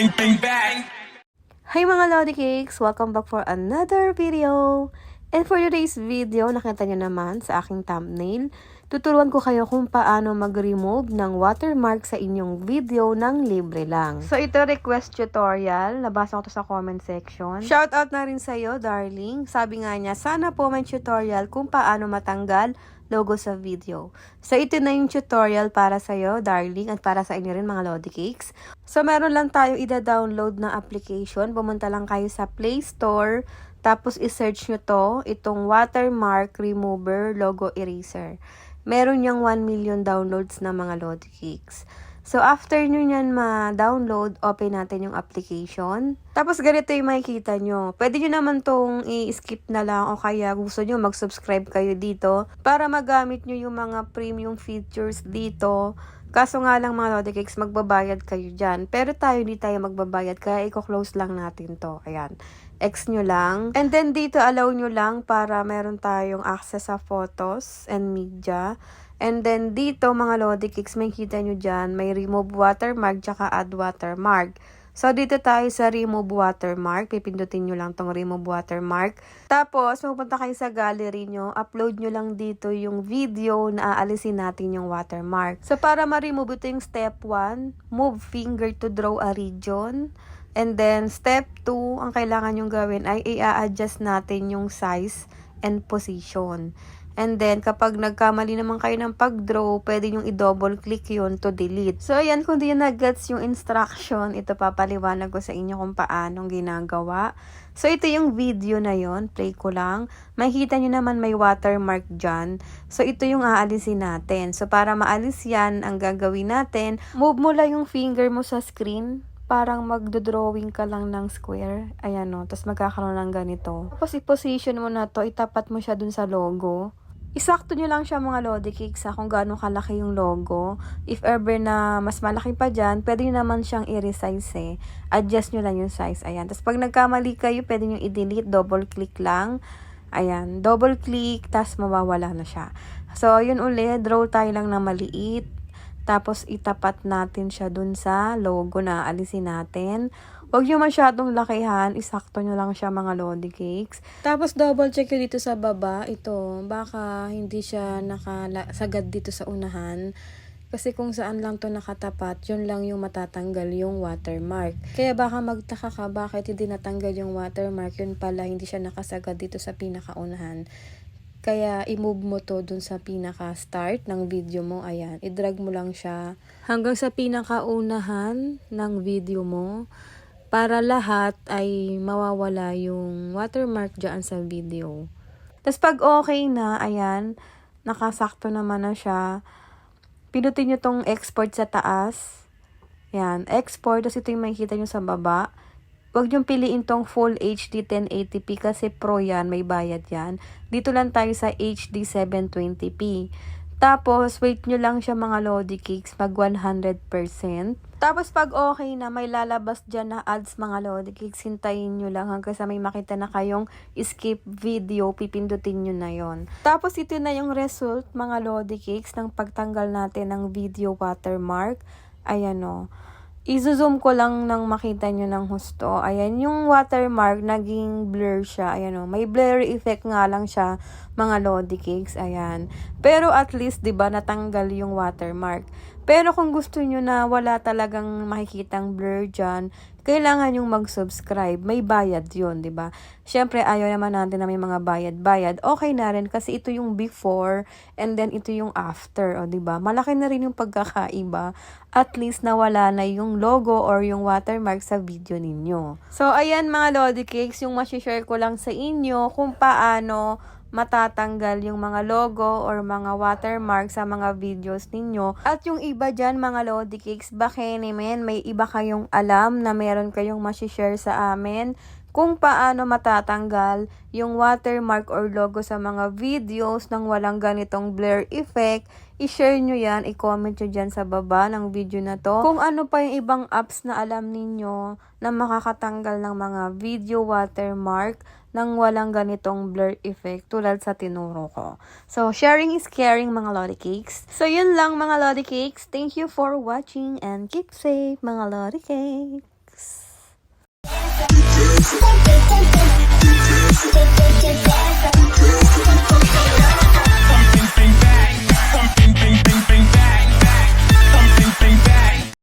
bang, bang, bang. Hi mga Lodi Cakes! Welcome back for another video! And for today's video, nakita nyo naman sa aking thumbnail, tuturuan ko kayo kung paano mag-remove ng watermark sa inyong video ng libre lang. So ito request tutorial, nabasa ko to sa comment section. Shoutout na rin sa'yo, darling. Sabi nga niya, sana po may tutorial kung paano matanggal logo sa video. So, ito na yung tutorial para sa'yo, darling, at para sa inyo rin, mga Lodi Cakes. So, meron lang tayo ida-download na application. Pumunta lang kayo sa Play Store, tapos i-search nyo to, itong Watermark Remover Logo Eraser. Meron niyang 1 million downloads na mga Lodi Cakes. So, after nyo yan ma-download, open natin yung application. Tapos, ganito yung makikita nyo. Pwede nyo naman tong i-skip na lang o kaya gusto nyo mag-subscribe kayo dito para magamit nyo yung mga premium features dito. Kaso nga lang mga Lodi Cakes, magbabayad kayo dyan. Pero tayo hindi tayo magbabayad, kaya i-close lang natin to. Ayan. X nyo lang. And then dito, allow nyo lang para meron tayong access sa photos and media. And then dito mga Lodi Cakes, may kita nyo dyan, may remove watermark tsaka add watermark. So dito tayo sa remove watermark, pipindutin nyo lang tong remove watermark. Tapos, mapunta kayo sa gallery nyo, upload nyo lang dito yung video na aalisin natin yung watermark. So para ma-remove ito yung step 1, move finger to draw a region. And then, step 2, ang kailangan yung gawin ay i-adjust natin yung size and position. And then, kapag nagkamali naman kayo ng pag-draw, pwede yung i-double click yun to delete. So, ayan, kung di nag-gets yung instruction, ito papaliwanag ko sa inyo kung paanong ginagawa. So, ito yung video na yon Play ko lang. Makikita nyo naman may watermark dyan. So, ito yung aalisin natin. So, para maalis yan, ang gagawin natin, move mo lang yung finger mo sa screen parang magdo-drawing ka lang ng square. Ayan o. Tapos magkakaroon ng ganito. Tapos i-position mo na to. Itapat mo siya dun sa logo. Isakto nyo lang siya mga Lodi Cakes ha, kung gaano kalaki yung logo. If ever na mas malaki pa dyan, pwede nyo naman siyang i-resize eh. Adjust nyo lang yung size. Ayan. Tapos pag nagkamali kayo, pwede nyo i-delete. Double click lang. Ayan. Double click, tapos mawawala na siya. So, yun ulit. Draw tayo lang na maliit. Tapos, itapat natin siya dun sa logo na alisin natin. Huwag nyo masyadong lakihan. Isakto nyo lang siya mga Lodi Cakes. Tapos, double check nyo dito sa baba. Ito, baka hindi siya nakasagad dito sa unahan. Kasi kung saan lang to nakatapat, yun lang yung matatanggal yung watermark. Kaya baka magtaka ka bakit hindi natanggal yung watermark, yun pala hindi siya nakasagad dito sa pinakaunahan. Kaya, i-move mo to dun sa pinaka-start ng video mo. Ayan, i-drag mo lang siya hanggang sa pinakaunahan ng video mo para lahat ay mawawala yung watermark dyan sa video. Tapos pag okay na, ayan, nakasakto naman na siya, pinutin nyo tong export sa taas. Yan, export. Tapos ito yung makikita nyo sa baba. Huwag niyong piliin tong Full HD 1080p kasi Pro yan, may bayad yan. Dito lang tayo sa HD 720p. Tapos, wait nyo lang siya mga Lodi Cakes, mag 100%. Tapos, pag okay na, may lalabas dyan na ads mga Lodi Cakes, hintayin nyo lang hanggang sa may makita na kayong skip video, pipindutin nyo na yon. Tapos, ito na yung result mga Lodi Cakes ng pagtanggal natin ng video watermark. Ayan o. I-zoom ko lang nang makita nyo ng husto. Ayan, yung watermark, naging blur siya. Ayan o, may blur effect nga lang siya, mga Lodi Cakes. Ayan. Pero at least, di ba natanggal yung watermark. Pero kung gusto nyo na wala talagang makikitang blur dyan, kailangan yung mag-subscribe. May bayad yun, di ba? Siyempre, ayaw naman natin na may mga bayad-bayad. Okay na rin kasi ito yung before and then ito yung after, o di ba? Malaki na rin yung pagkakaiba. At least nawala na yung logo or yung watermark sa video ninyo. So, ayan mga Lodi Cakes, yung masishare ko lang sa inyo kung paano matatanggal yung mga logo or mga watermark sa mga videos ninyo. At yung iba dyan, mga Lodi Cakes, baka naman may iba kayong alam na meron kayong masishare sa amin kung paano matatanggal yung watermark or logo sa mga videos nang walang ganitong blur effect, i-share nyo yan, i-comment nyo dyan sa baba ng video na to. Kung ano pa yung ibang apps na alam ninyo na makakatanggal ng mga video watermark nang walang ganitong blur effect tulad sa tinuro ko. So, sharing is caring mga Lodi Cakes. So, yun lang mga Lodi Cakes. Thank you for watching and keep safe mga Lodi Cakes.